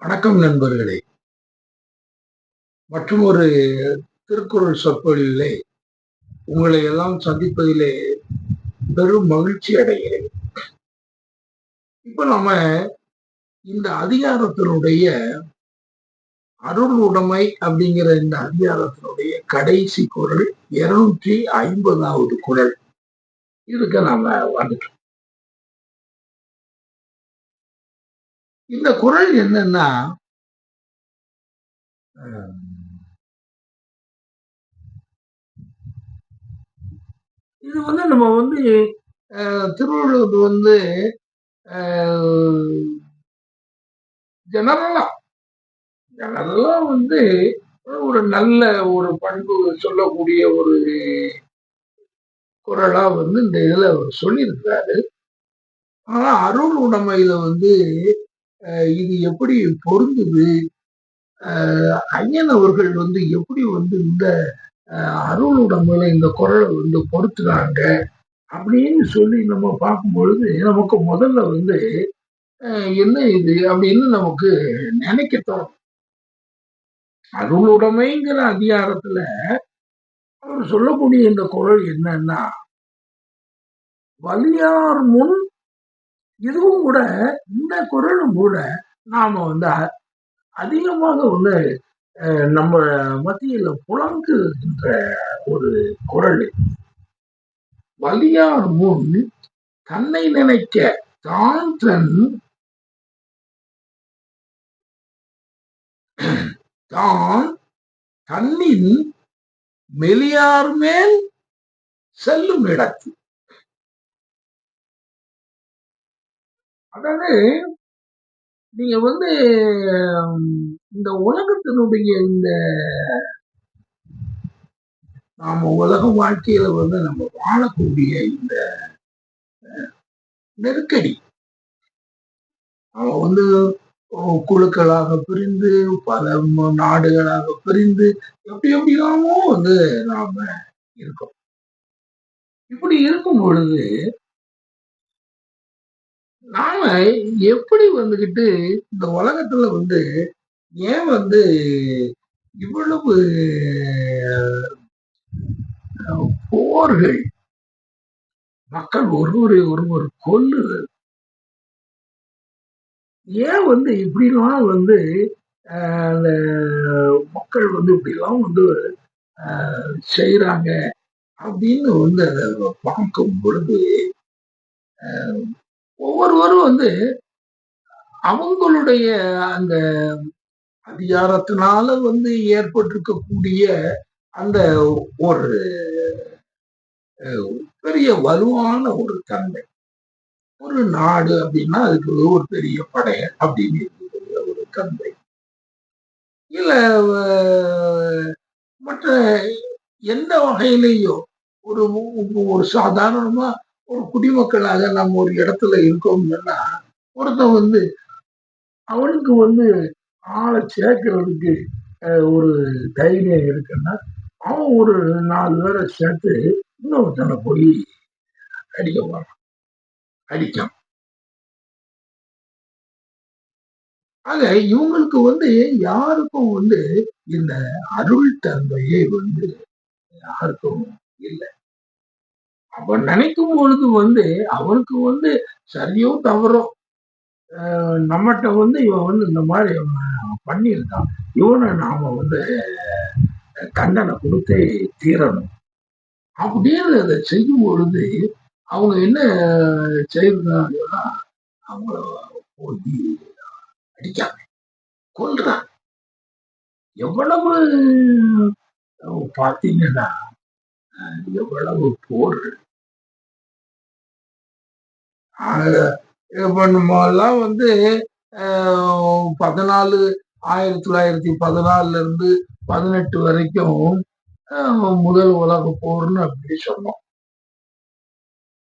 வணக்கம் நண்பர்களே. மற்றும் ஒரு திருக்குறள் சொற்பொழிவிலே உங்களை எல்லாம் சந்திப்பதிலே பெரும் மகிழ்ச்சி அடைகிறேன். இப்ப நம்ம இந்த அதிகாரத்தினுடைய அருள் உடைமை அப்படிங்கிற இந்த அதிகாரத்தினுடைய கடைசி குரல் இருநூற்றி ஐம்பதாவது குரல். இதுக்கு நாம வந்துட்டோம். இந்த குரல் என்னன்னா இது வந்து நம்ம வந்து திருவள்ளுவர் வந்து ஜெனரலா ஜெனரலா வந்து ஒரு நல்ல ஒரு பண்பு சொல்லக்கூடிய ஒரு குரலா வந்து இந்த இதுல அவர் சொல்லியிருக்காரு ஆனா அருள் உடைமையில வந்து இது எப்படி பொருந்துது? ஐயன் அவர்கள் வந்து எப்படி வந்து இந்த அருள் உடம்புல இந்த குரலை வந்து பொறுத்துறாங்க அப்படின்னு சொல்லி நம்ம பார்க்கும் பொழுது நமக்கு முதல்ல வந்து என்ன இது அப்படின்னு நமக்கு நினைக்க தோணும் அருளுடைமைங்கிற அதிகாரத்துல அவர் சொல்லக்கூடிய இந்த குரல் என்னன்னா வலியார் முன் இதுவும் கூட இந்த குரலும் கூட நாம வந்து அதிகமாக வந்து நம்ம மத்தியில புலங்குகின்ற ஒரு குரல் வலியார் முன் தன்னை நினைக்க தான் தன் தான் தன்னின் மெலியார் மேல் செல்லும் இடத்தில். அதாவது நீங்க வந்து இந்த உலகத்தினுடைய இந்த நாம உலக வாழ்க்கையில வந்து நம்ம வாழக்கூடிய இந்த நெருக்கடி. அவன் வந்து குழுக்களாக பிரிந்து பல நாடுகளாக பிரிந்து எப்படி எப்படிலாமோ வந்து நாம இருக்கோம். இப்படி இருக்கும் பொழுது நாம எப்படி வந்துகிட்டு இந்த உலகத்துல வந்து ஏன் வந்து இவ்வளவு போர்கள் மக்கள் ஒருவரை ஒருவர் கொல்லுதல்? ஏன் வந்து இப்படிலாம் வந்து அந்த மக்கள் வந்து இப்படிலாம் வந்து செய்யறாங்க அப்படின்னு வந்து அதை பார்க்கும் பொழுது ஒவ்வொருவரும் வந்து அவங்களுடைய அந்த அதிகாரத்தினால வந்து ஏற்பட்டிருக்கக்கூடிய அந்த ஒரு பெரிய வலுவான ஒரு தன்மை. ஒரு நாடு அப்படின்னா அதுக்கு ஒரு பெரிய படை அப்படின்னு ஒரு தன்மை. இல்ல மற்ற எந்த வகையிலையும் ஒரு ஒரு சாதாரணமா ஒரு குடிமக்களாக நம்ம ஒரு இடத்துல இருக்கோம்னா ஒருத்தன் வந்து அவனுக்கு வந்து ஆளை சேர்க்கறதுக்கு ஒரு தைரியம் இருக்குன்னா அவன் ஒரு நாலு பேரை சேர்த்து இன்னொருத்தனை போய் அடிக்க போறான். அடிக்கான். ஆக இவங்களுக்கு வந்து யாருக்கும் வந்து இந்த அருள் தன்மையே வந்து யாருக்கும் இல்லை. அவன் நினைக்கும் பொழுது வந்து அவனுக்கு வந்து சரியோ தவறோ நம்மகிட்ட வந்து இவன் வந்து இந்த மாதிரி பண்ணியிருக்கான். இவனை நாம வந்து தண்டனை கொடுத்தே தீரணும். அப்படின்னு அதை செய்யும் பொழுது அவங்க என்ன செய்யறாங்கன்னா அவங்கள போய் அடிக்காம கொல்றாங்க எவ்வளவு பார்த்தீங்கன்னா எவ்வளவு போர் இப்போ நம்மலாம் வந்து பதினாலு ஆயிரத்தி தொள்ளாயிரத்தி பதினாலுல இருந்து பதினெட்டு வரைக்கும் முதல் உலக போர்னு அப்படி சொன்னோம்.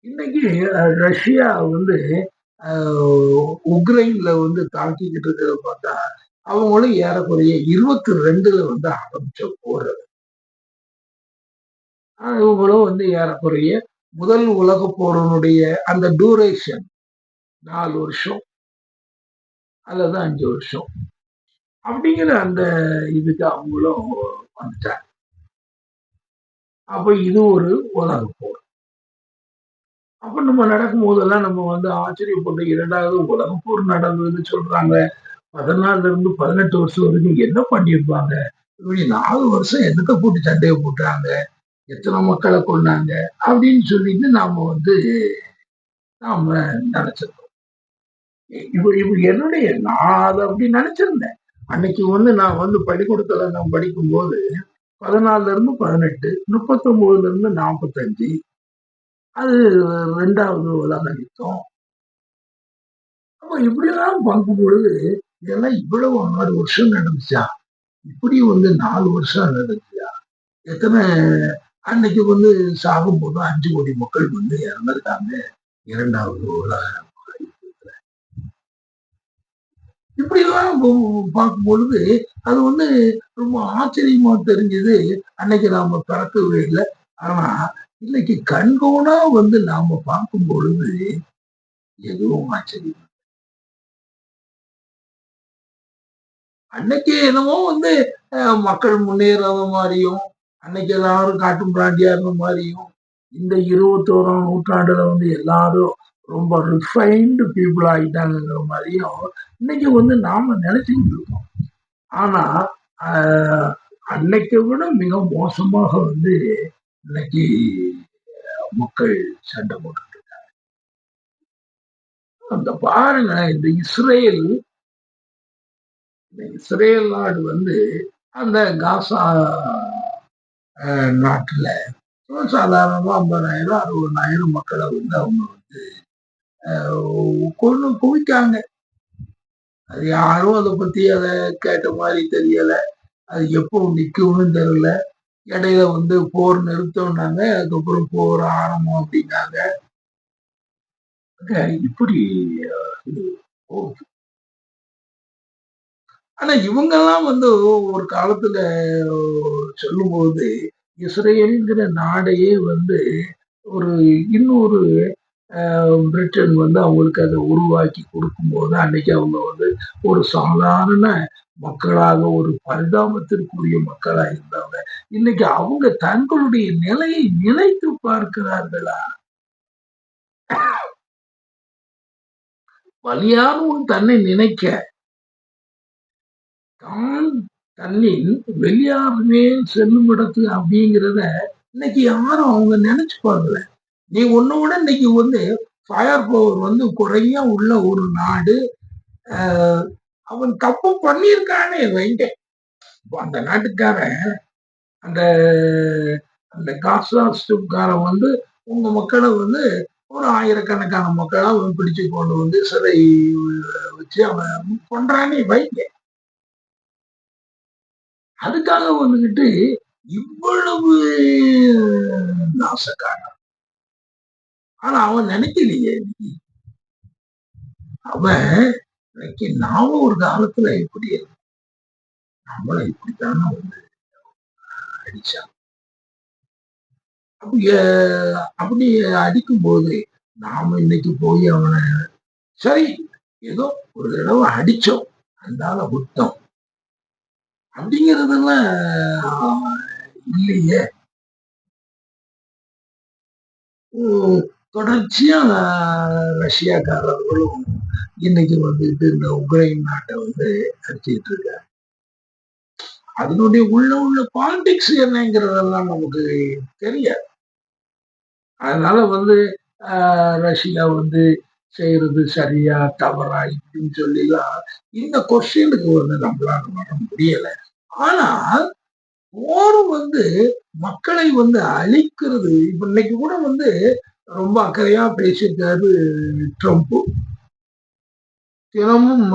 இன்னைக்கு ரஷ்யா வந்து உக்ரைன்ல வந்து தாக்கிக்கிட்டு இருக்கிறத பார்த்தா அவங்களும் ஏறக்குறைய இருபத்தி ரெண்டுல வந்து ஆரம்பிச்ச போர் இவங்களும் வந்து ஏறக்குறைய முதல் உலக போரனுடைய அந்த டூரேஷன் நாலு வருஷம் அல்லது அஞ்சு வருஷம். அப்படிங்கிற அந்த இதுக்கு அவங்களும் வந்துட்டாங்க. அப்ப இது ஒரு உலக போர். அப்ப நம்ம நடக்கும் போதெல்லாம் நம்ம வந்து ஆச்சரியப்பட்டு இரண்டாவது உலக போர் நடந்ததுன்னு சொல்றாங்க. பதினாலுல இருந்து பதினெட்டு வருஷம் வரைக்கும் என்ன பண்ணியிருப்பாங்க? இப்படி நாலு வருஷம் எதுக்க போட்டு சண்டையை போட்டாங்க எத்தனை மக்களை கொண்டாங்க அப்படின்னு சொல்லிட்டு நாம வந்து நாம நினைச்சிருக்கோம். இப்ப இப்ப என்னுடைய நான் அதை அப்படி நினைச்சிருந்தேன். அன்னைக்கு வந்து நான் வந்து பள்ளிக்கூடத்துல நான் படிக்கும்போது பதினாலுல இருந்து பதினெட்டு முப்பத்தொன்பதுல இருந்து நாற்பத்தஞ்சு அது ரெண்டாவது உலக யுத்தம் அப்ப இப்படிலாம் பார்க்கும் பொழுது இதெல்லாம் இவ்வளவு ஆறு வருஷம் நடந்துச்சா? இப்படி வந்து நாலு வருஷம் நடந்துச்சா? எத்தனை அன்னைக்கு வந்து சாகும்போது அஞ்சு கோடி மக்கள் வந்து இறந்திருக்காங்க. இரண்டாவது உலக இப்படி எல்லாம் பார்க்கும் பொழுது அது வந்து ரொம்ப ஆச்சரியமா தெரிஞ்சது. அன்னைக்கு நாம பிறக்கவே இல்லை. ஆனா இன்னைக்கு கண்கோணா வந்து நாம பார்க்கும் பொழுது எதுவும் ஆச்சரியம் அன்னைக்கு என்னமோ வந்து அஹ், மக்கள் முன்னேறாத மாதிரியும் அன்னைக்கு எல்லாரும் காட்டும் பிராண்டியா இருந்த மாதிரியும் இந்த இருபத்தோராம் நூற்றாண்டுல வந்து எல்லாரும் ரொம்ப ரிஃபைன்டு பீப்புள் ஆகிட்டாங்கிற மாதிரியும் இன்னைக்கு வந்து நாம நினைச்சுக்கிட்டு இருக்கோம். ஆனா அன்னைக்கு விட மிக மோசமாக வந்து இன்னைக்கு மக்கள் சண்டை போட்டு அந்த பாருங்க இந்த இஸ்ரேல் இந்த இஸ்ரேல் நாடு வந்து அந்த காசா நாட்டில். சாதாரணமாக ஐம்பதாயிரம் அறுபதாயிரம் மக்களை வந்து அவங்க வந்து கொண்டு குவிக்காங்க. அது யாரும் அதை பற்றி அதை கேட்ட மாதிரி தெரியலை. அது எப்போ நிற்கும்னு தெரியல. இடையில வந்து போர் நிறுத்தம்னாங்க. அதுக்கப்புறம் போர் ஆரம்பம் அப்படின்னாங்க. இப்படி இது போகுது. ஆனா இவங்கெல்லாம் வந்து ஒரு காலத்துல சொல்லும்போது இஸ்ரேலுங்கிற நாடையே வந்து ஒரு இன்னொரு பிரிட்டன் வந்து அவங்களுக்கு அதை உருவாக்கி கொடுக்கும்போது அன்னைக்கு அவங்க வந்து ஒரு சாதாரண மக்களாக ஒரு பரிதாபத்திற்குரிய மக்களா இருந்தாங்க. இன்னைக்கு அவங்க தங்களுடைய நிலையை நினைத்து பார்க்கிறார்களா? வலியாகவும் தன்னை நினைக்க தான் தன்னின் வெளியாருமே செல்லும் இடத்து அப்படிங்கிறத இன்னைக்கு யாரும் அவங்க நினைச்சு பார்க்கல நீ ஒன்று விட இன்னைக்கு வந்து ஃபயர் பவர் வந்து குறைய உள்ள ஒரு நாடு அவன் தப்பு பண்ணியிருக்கானே வைங்க. இப்போ அந்த நாட்டுக்காரன் அந்த அந்த காசா ஸ்டிப்காரன் வந்து உங்க மக்களை வந்து ஒரு ஆயிரக்கணக்கான மக்களை அவன் பிடிச்சு கொண்டு வந்து சிறை வச்சு அவன் பண்றானே வைங்க. அதுக்காக வந்துகிட்டு இவ்வளவு நாசக்காரன். ஆனா அவன் நினைக்கலையே. அவன் இன்னைக்கு நாம ஒரு காலத்துல எப்படி இருந்தோம்? நம்மள இப்படித்தானே வந்து அடிச்சான். அப்படி அப்படி அடிக்கும் போது நாம இன்னைக்கு போய் அவனை சரி ஏதோ ஒரு தடவை அடிச்சோம். அதனால விட்டோம். அப்படிங்கறதெல்லாம் இல்லையே. உம், தொடர்ச்சியா ரஷ்யாக்காரர்களும் இன்னைக்கு வந்துட்டு இந்த உக்ரைன் நாட்டை வந்து அடிச்சுட்டு இருக்காங்க. அதனுடைய உள்ள உள்ள பாலிடிக்ஸ் என்னங்கிறதெல்லாம் நமக்கு தெரியாது. அதனால வந்து ஆஹ், ரஷ்யா வந்து செய்யறது சரியா தவறா இப்படின்னு சொல்லிலாம். இந்த கொஸ்டினுக்கு வந்து நம்மளால வர முடியல. ஆனால் போர் வந்து மக்களை வந்து அழிக்கிறது. இப்ப இன்னைக்கு கூட வந்து ரொம்ப அக்கறையா பேசியிருக்காரு ட்ரம்ப் தினமும்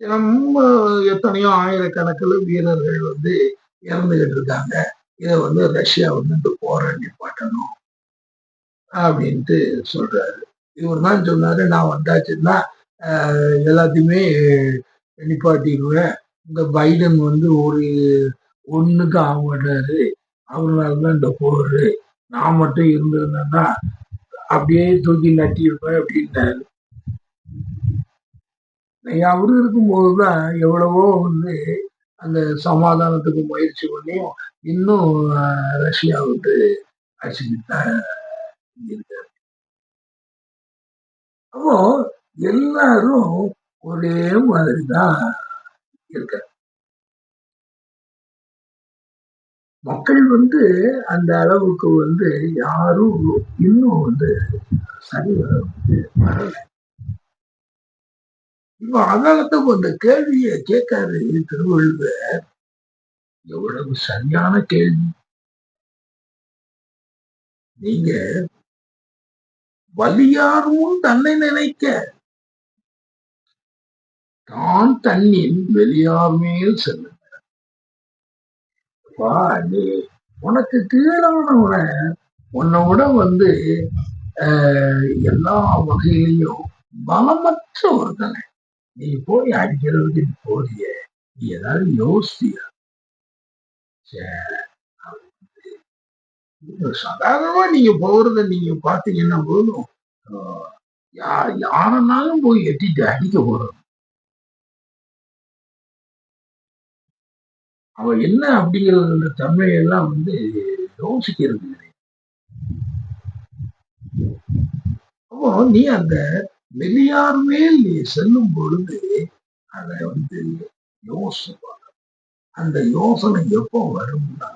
தினமும் எத்தனையோ ஆயிரக்கணக்கில் வீரர்கள் வந்து இறந்துகிட்டு இருக்காங்க. இதை வந்து ரஷ்யா வந்து இந்த போரை நிப்பாட்டணும் அப்படின்ட்டு சொல்றாரு. இவர் தான் சொன்னாரு நான் வந்தாச்சுன்னா எல்லாத்தையுமே நிப்பாட்டிடுவேன். இந்த பைடன் வந்து ஒரு ஒன்றுக்கு ஆக மாட்டாரு அவரால் தான் இந்த போர். நான் மட்டும் இருந்திருந்தேன்னா அப்படியே தூக்கி நட்டியிருப்பேன் அப்படின்ட்டாரு அவரு இருக்கும்போது தான் எவ்வளவோ வந்து அந்த சமாதானத்துக்கு முயற்சி பண்ணியும் இன்னும் ரஷ்யா வந்து அடிச்சுக்கிட்டு தான் இருக்காரு. அப்போ எல்லாரும் ஒரே மாதிரி தான் இருக்க மக்கள் வந்து அந்த அளவுக்கு வந்து யாரும் இன்னும் வந்து சரி வரல. இப்ப அதனாலதான் அந்த கேள்வியை கேட்காரு திருவள்ளுவர். எவ்வளவு சரியான கேள்வி. நீங்க வலியாரும் தன்னை நினைக்க. தான் தன்னின் வெளியார் மேல் செல்லுங்க நீ உனக்கு கீழானவன உன்னை விட வந்து எல்லா வகையிலையும் பலமற்ற ஒருத்தனை. நீ போய் அடிக்கிறதுக்கு போறிய. நீ ஏதாவது யோசியா? சாதாரணமா நீங்க போறத நீங்க பாத்தீங்கன்னா போதும். யாரனாலும் போய் எட்டிட்டு அடிக்க போறோம் அவ என்ன அப்படிங்கிற தன்மையெல்லாம் வந்து யோசிக்கிறது கிடையாது அப்போ நீ அந்த மெலியார் மேல் நீ செல்லும் பொழுது அதை வந்து யோசிப்பாங்க. அந்த யோசனை எப்போ வரும்னா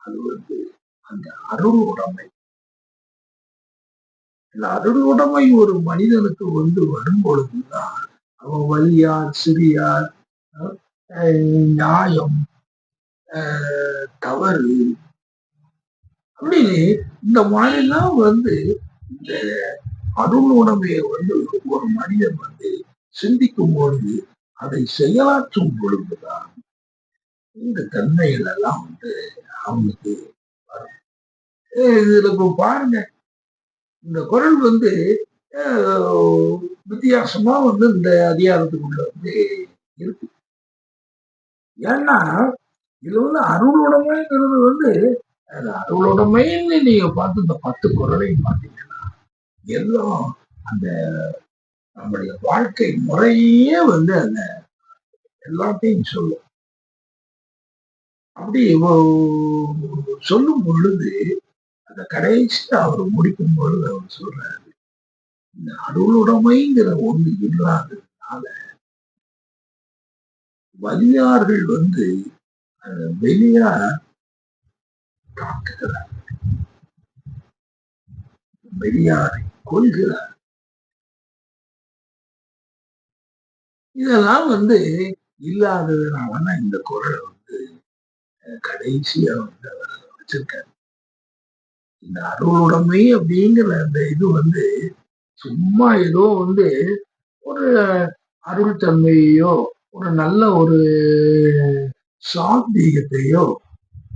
அது வந்து அந்த அருள் உடைமை. இந்த அருள் உடைமை ஒரு மனிதனுக்கு வந்து வரும் பொழுதுதான் அவன் வலியார் சிறியார் நியாயம் தவறு. அப்படின்னு இந்த மாதிரிலாம் வந்து இந்த அருள் உணவையை வந்து ஒரு மனிதன் வந்து சிந்திக்கும் பொழுது அதை செயலாற்றும் பொழுதுதான் இந்த தன்மைகள் எல்லாம் வந்து அவனுக்கு இதுல இப்போ பாருங்க. இந்த குரல் வந்து வித்தியாசமா வந்து இந்த அதிகாரத்துக்குள்ள வந்து இருக்கு. ஏன்னா இதுல வந்து அருளுடைமைங்கிறது வந்து அருளுடைமைன்னு நீங்க பார்த்து இந்த பத்து குரலையும் பார்த்தீங்கன்னா எல்லாம் அந்த நம்முடைய வாழ்க்கை முறையே வந்து அந்த எல்லாத்தையும் சொல்லும். அப்படி சொல்லும் பொழுது அந்த கடைசியா அவர் முடிக்கும் பொழுது அவர் சொல்றாரு இந்த அருளுடைமைங்கிற ஒண்ணு இல்லாததுனால வலியார்கள் வந்து வெளியார் தாக்குகிறார் வெளியாரை கொள்கிறார் இதெல்லாம் வந்து இல்லாததுனால இந்த குரலை வந்து கடைசியா வந்து அவர் வச்சிருக்காரு. இந்த அருளுடைமை அப்படிங்கிற அந்த இது வந்து சும்மா ஏதோ வந்து ஒரு அருள் தன்மையோ ஒரு நல்ல ஒரு சாத்வீகத்தையோ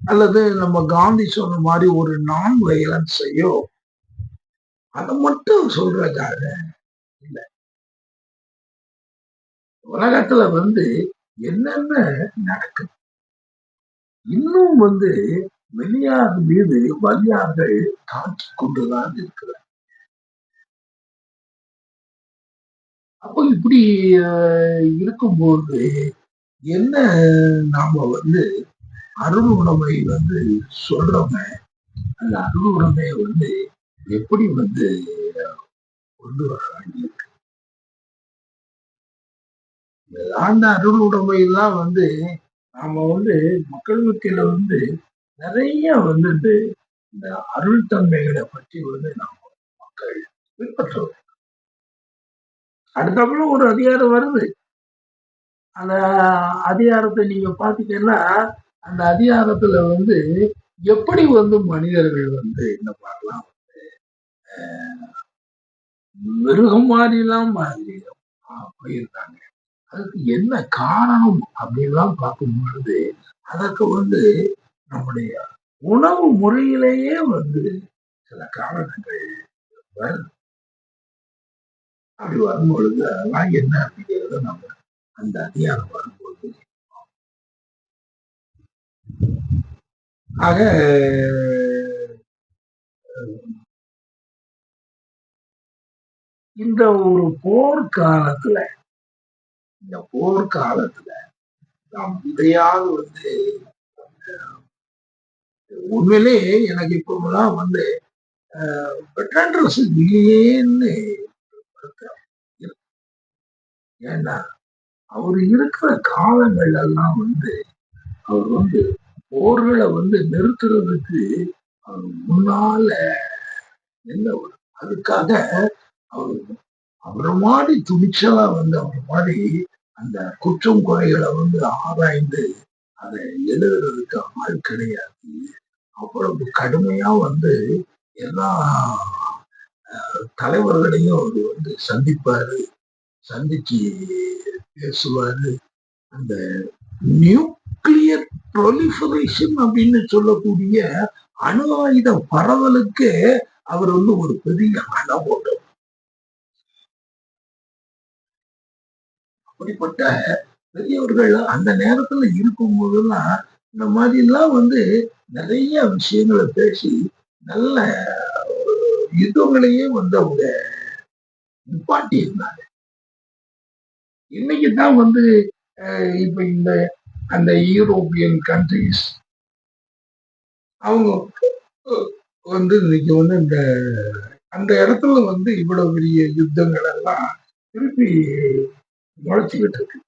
அல்லது நம்ம காந்தி சொன்ன மாதிரி ஒரு நான் வயலன்ஸையோ அதை மட்டும் சொல்றதுக்காக இல்லை. உலகத்துல வந்து என்னென்ன நடக்குது? இன்னும் வந்து வெளியார் மீது வலியார்கள் தாக்கி கொண்டுதான் இருக்கிறார் அப்போ இப்படி இருக்கும்போது என்ன நாம வந்து அருள் உடைமை வந்து சொல்றோமே அந்த அருள் உடைமையை வந்து எப்படி வந்து கொண்டு வர வேண்டியிருக்கு? அந்த அருள் உடைமையெல்லாம் வந்து நாம வந்து மக்கள் மத்தியில வந்து நிறைய வந்துட்டு இந்த அருள் தன்மைகளை பற்றி வந்து நாம் மக்கள் பின்பற்றுவோம். அடுத்தப்பல ஒரு அதிகாரம் வருது. அந்த அதிகாரத்தை நீங்க பாத்தீங்கன்னா அந்த அதிகாரத்துல வந்து எப்படி வந்து மனிதர்கள் வந்து இந்த மாதிரிலாம் வந்து மிருகம் மாதிரிலாம் மாதிரி போயிருக்காங்க. அதுக்கு என்ன காரணம் அப்படின்லாம் பார்க்கும் பொழுது அதற்கு வந்து நம்முடைய உணவு முறையிலேயே வந்து சில காரணங்கள் அப்படி வரும்பொழுது அதெல்லாம் என்ன அப்படிங்கிறத நம்ம அந்த அதிகாரம் வரும்போது ஆக இந்த ஒரு போர்க்காலத்துல இந்த போர் காலத்துல நாம் இதையாவது வந்து உண்மையிலே எனக்கு இப்பெல்லாம் வந்து பெட்ரான்ட்ரஸ் இல்லையேன்னு ஏன்னா அவர் இருக்கிற காலங்கள் எல்லாம் வந்து அவர் வந்து போர்களை வந்து நிறுத்துறதுக்கு அவர் முன்னால என்ன அதுக்காக அவர் அவரை மாதிரி துணிச்சலா வந்து அவர் மாதிரி அந்த குற்றம் குறைகளை வந்து ஆராய்ந்து அதை எழுதுறதுக்கு ஆள் கிடையாது. அவ்வளவு கடுமையா வந்து எல்லா தலைவர்களையும் அவர் வந்து சந்திப்பாரு. சந்திச்சு பேசுவாரு. அந்த நியூக்ளியர் ப்ரொலிஃபரேஷன் அப்படின்னு சொல்லக்கூடிய அணு ஆயுத பரவலுக்கு அவர் வந்து ஒரு பெரிய அணை அப்படிப்பட்ட பெரியவர்கள் அந்த நேரத்துல இருக்கும் போதெல்லாம் இந்த மாதிரி எல்லாம் வந்து நிறைய விஷயங்களை பேசி நல்ல யுத்தங்களையே வந்து அவங்க நிப்பாட்டி இருந்தாங்க. இன்னைக்கு தான் வந்து இப்ப இந்த அந்த யூரோப்பியன் கண்ட்ரிஸ் அவங்க வந்து இன்னைக்கு வந்து இந்த அந்த இடத்துல வந்து இவ்வளவு பெரிய யுத்தங்கள் எல்லாம் திருப்பி முளைச்சுக்கிட்டு இருக்கு.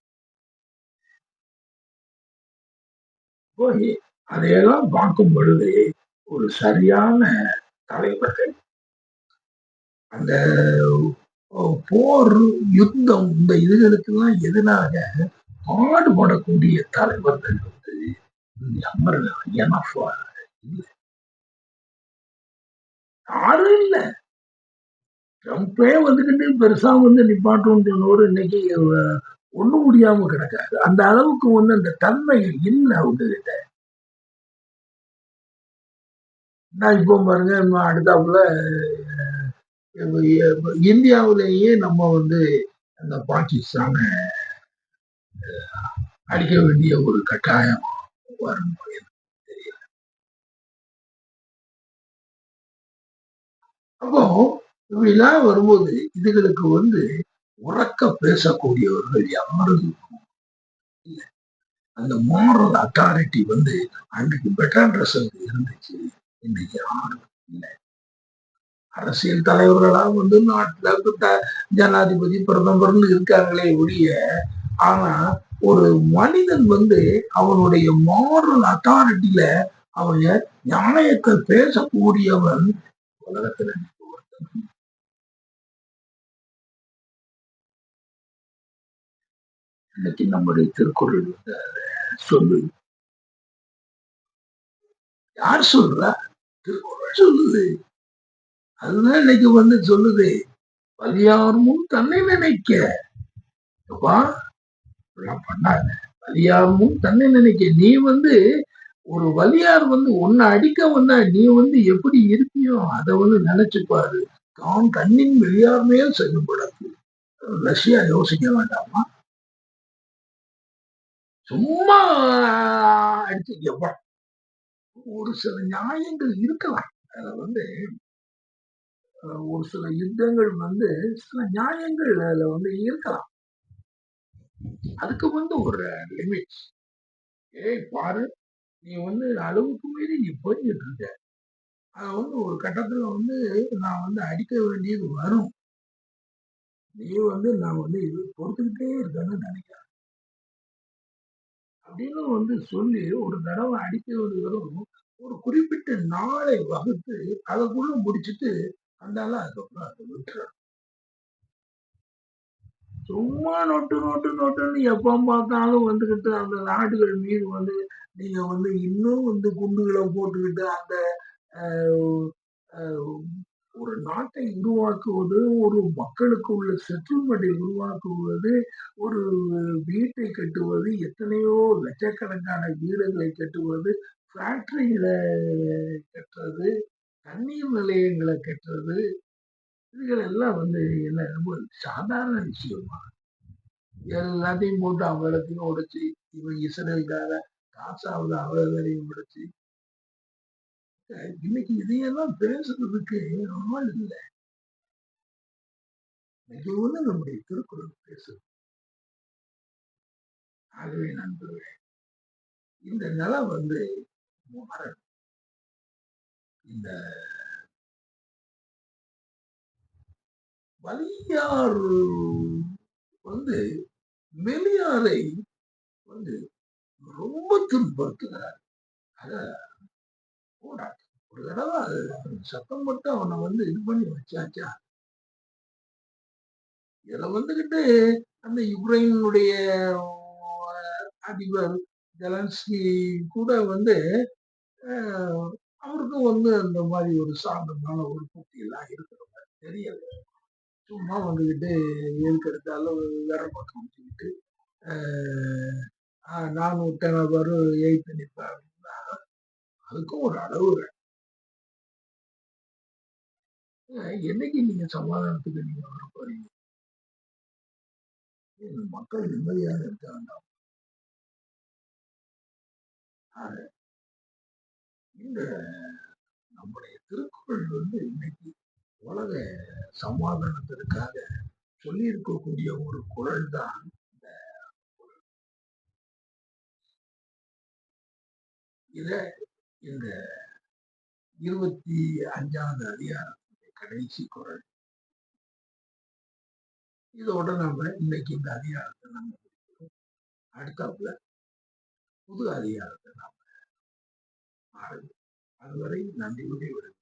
போய் அதையெல்லாம் பார்க்கும் பொழுது ஒரு சரியான தலைவர்கள் அந்த போர் யுத்தம் இந்த இதுகளுக்கெல்லாம் எதிராக பாடுபடக்கூடிய தலைவர்கள் வந்து யாரும் இல்ல. ட்ரம்ப்பே வந்துக்கிட்டு பெருசா வந்து நிப்பாட்டும் இன்னைக்கு ஒண்ணும் முடியாம கிடக்காது. அந்த அளவுக்கு வந்து அந்த தன்மை இல்லை அவங்க கிட்ட நான் இப்போ பாருங்க அடுத்தாப்புல இந்தியாவிலேயே நம்ம வந்து அந்த பாகிஸ்தான அடிக்க வேண்டிய ஒரு கட்டாயம் வரும் தெரியல. அப்போ இப்படிலாம் வரும்போது இதுகளுக்கு வந்து உறக்க பேசக்கூடியவர்கள் யாரும் இல்லை. அந்த மாரல் அத்தாரிட்டி வந்து அன்றைக்கு பெட்டர் இருந்துச்சு. இன்னைக்கு யாரும் இல்லை. அரசியல் தலைவர்களா வந்து நாட்டுல ஜனாதிபதி பிரதமர்னு இருக்காங்களே ஒழிய ஆனா ஒரு மனிதன் வந்து அவனுடைய மாரல் அத்தாரிட்டியில அவங்க நியாயத்தை பேசக்கூடியவன் உலகத்துல இன்னைக்கு நம்முடைய திருக்குறள் வந்து சொல்லு. யார் சொல்றா? திருக்குறள் சொல்லுது. அதுதான் இன்னைக்கு வந்து சொல்லுது. பலியார் முன் தன்னை நினைக்க. பண்ணாங்க வலியார் முன் தன்னை நினைக்க. நீ வந்து ஒரு வலியார் வந்து உன்னை அடிக்க வந்தா நீ வந்து எப்படி இருப்பியோ அதை வந்து நினைச்சுப்பாரு. தான் தன்னின் வெளியார் மேல் செயல்படாது. ரஷ்யா யோசிக்க வேண்டாமா? சும்மா அடிச்சு ஒரு சில நியாயங்கள் இருக்கலாம். அதில் வந்து ஒரு சில யுத்தங்கள் வந்து சில நியாயங்கள் அதுல வந்து இருக்கலாம். அதுக்கு வந்து ஒரு லிமிட் ஏய் பாரு நீ வந்து அளவுக்கு மீறி நீ போய்கிட்டு இருக்க. அது வந்து ஒரு கட்டத்துல வந்து நான் வந்து அடிக்க வேண்டியது வரும். நீ வந்து நான் வந்து இது பொறுத்துக்கிட்டே இருக்கேன்னு நினைக்கிறேன். அப்படின்னு வந்து சொல்லி ஒரு தடவை அடிக்கிறது வரும் ஒரு குறிப்பிட்ட நாளை வகுத்து அதற்குள்ள முடிச்சுட்டு அந்தால அதுக்கப்புறம் அதை விட்டுறாங்க சும்மா நொட்டு நொட்டு நொட்டுன்னு எப்போ பார்த்தாலும் வந்துகிட்டு அந்த நாடுகள் மீது வந்து நீங்க வந்து இன்னும் வந்து குண்டுகளை போட்டுக்கிட்டு அந்த ஒரு நாட்டை உருவாக்குவது ஒரு மக்களுக்கு உள்ள செட்டில்மெண்ட்டை உருவாக்குவது ஒரு வீட்டை கட்டுவது எத்தனையோ லட்சக்கணக்கான வீடுகளை கட்டுவது ஃபேக்டரிகளை கட்டுறது தண்ணீர் நிலையங்களை கட்டுறது இதுகள் எல்லாம் வந்து என்ன ரொம்ப சாதாரண விஷயமா? எல்லாத்தையும் போட்டு அவலத்தையும் உடைச்சு இவன் இஸ்ரேல்கார காசாவில் அவலையும் உடைச்சு இன்னைக்கு இதையெல்லாம் பேசுறதுக்கு ஆள் இல்லை. மிகவும் நம்முடைய திருக்குறள் பேசுது. ஆகவே நண்பர்களே இந்த நிலம் வந்து மாறணும். இந்த வலியார் வந்து மெலியாரை வந்து ரொம்ப துன்படுத்துகிறார் அத கூடாது ஒரு தடவை அது சத்தம் போட்டு அவனை வந்து இது பண்ணி வச்சாச்சா? இதுல வந்துகிட்டு அந்த யுக்ரைனுடைய அதிபர் ஜெலன்ஸ்கி கூட வந்து அவருக்கும் வந்து அந்த மாதிரி ஒரு சாந்தமான ஒரு புத்தி எல்லாம் இருக்கிற தெரியல. சும்மா வந்துகிட்டு எதுக்கு வேற பக்கம் வச்சுக்கிட்டு அஹ், ஆஹ், நான் விட்டேன் பாரு எய்த்து நிற்பேன் அதுக்கும் ஒரு அளவு என்னைக்கு நீங்க சமாதானத்துக்கு நீங்க வர போறீங்க? மக்கள் நிம்மதியாக இருக்க வேண்டாம். இந்த நம்முடைய திருக்குறள் வந்து இன்னைக்கு உலக சமாதானத்திற்காக சொல்லியிருக்கக்கூடிய ஒரு குரல் தான் இந்த இத இந்த இருபத்தி அஞ்சாவது அதிகாரத்துடைய கடைசி குரல். இதோட நம்ம இன்னைக்கு இந்த அதிகாரத்தை நம்ம அடுத்தாப்புல புது அதிகாரத்தை நாம ஆரம்பிப்போம். அதுவரை நன்றி விடைபெறுகிறேன்.